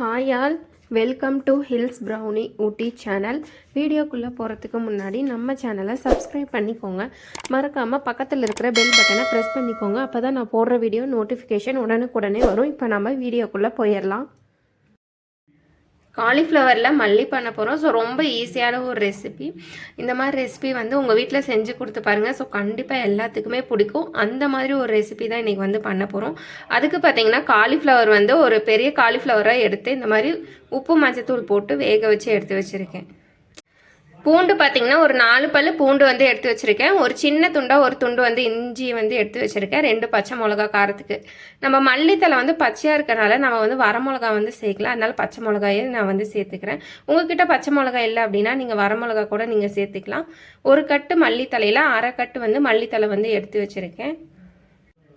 Hi all welcome to hills brownie Ooty channel வீடியோக்குள்ளே போகிறதுக்கு முன்னாடி நம்ம சேனலை சப்ஸ்கிரைப் பண்ணிக்கோங்க. மறக்காமல் பக்கத்தில் இருக்கிற பெல் பட்டனை ப்ரெஸ் பண்ணிக்கோங்க. அப்போ தான் நான் போடுற வீடியோ நோட்டிஃபிகேஷன் உடனுக்குடனே வரும். இப்போ நம்ம வீடியோக்குள்ளே போயிடலாம். காலிஃப்ளவரில் மல்லி பண்ண போகிறோம் ஸோ ரொம்ப ஈஸியான ஒரு ரெசிபி இந்த மாதிரி ரெசிபி வந்து உங்கள் வீட்டில் செஞ்சு கொடுத்து பாருங்கள் ஸோ கண்டிப்பாக எல்லாத்துக்குமே பிடிக்கும். அந்த மாதிரி ஒரு ரெசிபி தான் இன்றைக்கி வந்து பண்ண போகிறோம் அதுக்கு பார்த்தீங்கன்னா காலிஃப்ளவர் வந்து ஒரு பெரிய காலிஃப்ளவராக எடுத்து இந்த மாதிரி உப்பு மஞ்சத்தூள் போட்டு வேக வச்சு எடுத்து வச்சுருக்கேன். பூண்டு பார்த்தீங்கன்னா ஒரு நாலு பல்லு பூண்டு வந்து எடுத்து வச்சுருக்கேன். ஒரு சின்ன துண்டாக ஒரு துண்டு வந்து இஞ்சி வந்து எடுத்து வச்சுருக்கேன். ரெண்டு பச்சை மிளகா காரத்துக்கு. நம்ம மல்லித்தலை வந்து பச்சையாக இருக்கிறனால நம்ம வந்து வர மிளகா வந்து சேர்க்கலாம். அதனால் பச்சை மிளகாயே நான் வந்து சேர்த்துக்கிறேன். உங்ககிட்ட பச்சை மிளகா இல்லை அப்படின்னா நீங்கள் வர மிளகா கூட நீங்கள் சேர்த்துக்கலாம். ஒரு கட்டு மல்லித்தலையில் அரை கட்டு வந்து மல்லித்தலை வந்து எடுத்து வச்சுருக்கேன்.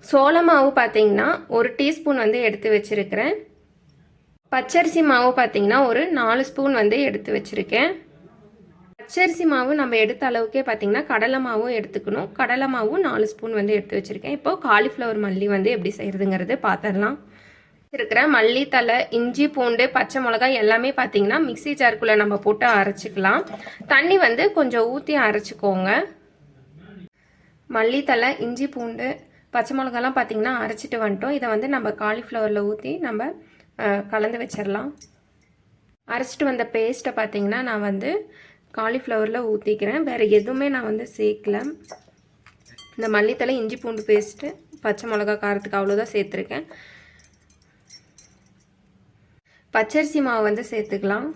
சோள மாவு பார்த்தீங்கன்னா ஒரு டீஸ்பூன் வந்து எடுத்து வச்சுருக்கிறேன். பச்சரிசி மாவு பார்த்தீங்கன்னா ஒரு நாலு ஸ்பூன் வந்து எடுத்து வச்சுருக்கேன். பச்சரிசி மாவு நம்ம எடுத்த அளவுக்கே பார்த்தீங்கன்னா கடலை மாவும் எடுத்துக்கணும். கடலை மாவும் நாலு ஸ்பூன் வந்து எடுத்து வச்சுருக்கேன். இப்போ காலிஃப்ளவர் மல்லி வந்து எப்படி செய்கிறதுங்கிறது பார்த்துடலாம் இருக்கிற மல்லித்தலை இஞ்சி பூண்டு பச்சை மிளகாய் எல்லாமே பார்த்தீங்கன்னா மிக்சி ஜாருக்குள்ளே நம்ம போட்டு அரைச்சிக்கலாம். தண்ணி வந்து கொஞ்சம் ஊற்றி அரைச்சிக்கோங்க. மல்லித்தலை இஞ்சி பூண்டு பச்சை மிளகாலாம் பார்த்தீங்கன்னா அரைச்சிட்டு வந்துட்டோம். இதை வந்து நம்ம காலிஃப்ளவரில் ஊற்றி நம்ம கலந்து வச்சிடலாம் அரைச்சிட்டு வந்த பேஸ்ட்டை பார்த்தீங்கன்னா நான் வந்து காலிஃப்ளவரில் ஊற்றிக்கிறேன் வேறு எதுவுமே நான் வந்து சேர்க்கல. இந்த மல்லித்தலை இஞ்சி பூண்டு பேஸ்ட்டு பச்சை மிளகா காரத்துக்கு அவ்வளோதான் சேர்த்துருக்கேன். பச்சரிசி மாவு வந்து சேர்த்துக்கலாம்.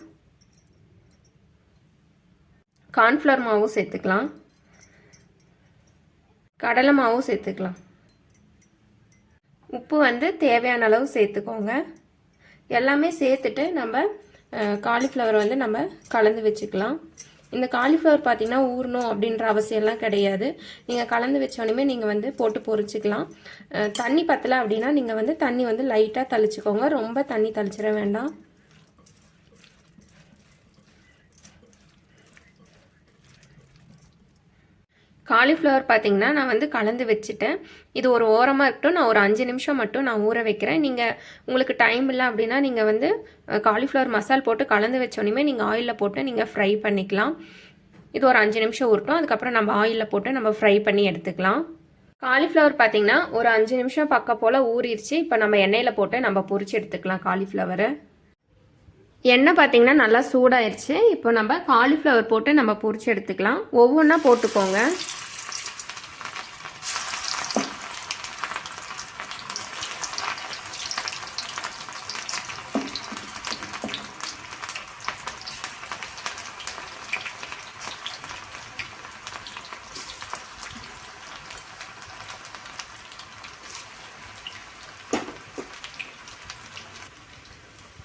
கார்ன்ஃப்ளவர் மாவும் சேர்த்துக்கலாம். கடலை மாவும் சேர்த்துக்கலாம். உப்பு வந்து தேவையான அளவு சேர்த்துக்கோங்க. எல்லாமே சேர்த்துட்டு நம்ம காலிஃப்ளவர் வந்து நம்ம கலந்து வச்சுக்கலாம். இந்த காலிஃப்ளவர் பார்த்தீங்கன்னா ஊறணும் அப்படின்ற அவசியம்லாம் கிடையாது. நீங்கள் கலந்து வச்சோடனே நீங்கள் வந்து போட்டு பொறிச்சிக்கலாம் தண்ணி பத்தலை அப்படின்னா நீங்கள் வந்து தண்ணி வந்து லைட்டாக தளிச்சுக்கோங்க. ரொம்ப தண்ணி தளிச்சிட வேண்டாம். காலிஃப்ளவர் பார்த்தீங்கன்னா நான் வந்து கலந்து வச்சுட்டேன். இது ஒரு ஓரமாக இருக்கட்டும் நான் ஒரு அஞ்சு நிமிஷம் மட்டும் நான் ஊற வைக்கிறேன். நீங்கள் உங்களுக்கு டைம் இல்லை அப்படின்னா நீங்கள் வந்து காலிஃப்ளவர் மசால் போட்டு கலந்து வச்சோன்னே நீங்கள் ஆயிலில் போட்டு நீங்கள் ஃப்ரை பண்ணிக்கலாம். இது ஒரு அஞ்சு நிமிஷம் ஊறட்டும். அதுக்கப்புறம் நம்ம ஆயிலில் போட்டு நம்ம ஃப்ரை பண்ணி எடுத்துக்கலாம். காலிஃப்ளவர் பார்த்தீங்கன்னா ஒரு அஞ்சு நிமிஷம் பக்கம் போல் ஊறிடுச்சு இப்போ நம்ம எண்ணெயில் போட்டு நம்ம பொறிச்சு எடுத்துக்கலாம் காலிஃப்ளவரை. எண்ணெய் பார்த்தீங்கன்னா நல்லா சூடாயிருச்சு. இப்போ நம்ம காலிஃப்ளவர் போட்டு நம்ம பொரிச்சு எடுத்துக்கலாம். ஒவ்வொன்றா போட்டுக்கோங்க.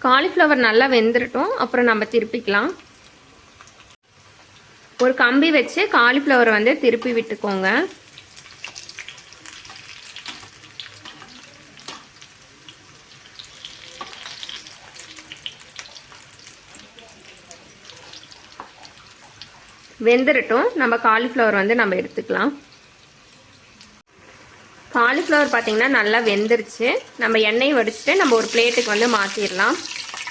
காலிஃப்ளவர் நல்லா வெந்துடட்டும் அப்புறம் நம்ம திருப்பிக்கலாம். ஒரு கம்பி வச்சு காலிஃப்ளவர் வந்து திருப்பி விட்டுக்கோங்க. வெந்துடட்டும் நம்ம காலிஃப்ளவர் வந்து நம்ம எடுத்துக்கலாம். காலிஃப்ளவர் பார்த்திங்கன்னா நல்லா வெந்துருச்சு. நம்ம எண்ணெய் வடிச்சுட்டு நம்ம ஒரு பிளேட்டுக்கு வந்து மாற்றிடலாம்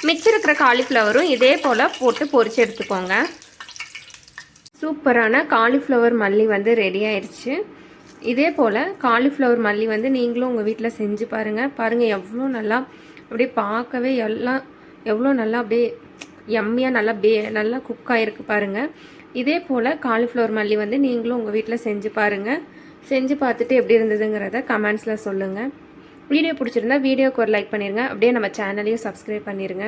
மிச்சம் இருக்கிற காலிஃப்ளவரும் இதே போல் போட்டு பொறிச்சு எடுத்துக்கோங்க. சூப்பரான காலிஃப்ளவர் மல்லி வந்து ரெடி ஆயிடுச்சு இதே போல் காலிஃப்ளவர் மல்லி வந்து நீங்களும் உங்கள் வீட்டில் செஞ்சு பாருங்கள் பாருங்கள் எவ்வளோ நல்லா அப்படியே பார்க்கவே எல்லாம் எவ்வளோ நல்லா அப்படியே எம்மியாக நல்லா பே நல்லா குக் ஆகிருக்கு பாருங்கள் இதே போல் காலிஃப்ளவர் மல்லி வந்து நீங்களும் உங்கள் வீட்டில் செஞ்சு பாருங்கள் செஞ்சு பார்த்துட்டு எப்படி இருந்ததுங்கிறத கமெண்ட்ஸில் சொல்லுங்கள் வீடியோ பிடிச்சிருந்தா வீடியோக்கு ஒரு லைக் பண்ணிடுங்க அப்படியே நம்ம சேனலையும் சப்ஸ்கிரைப் பண்ணிடுங்க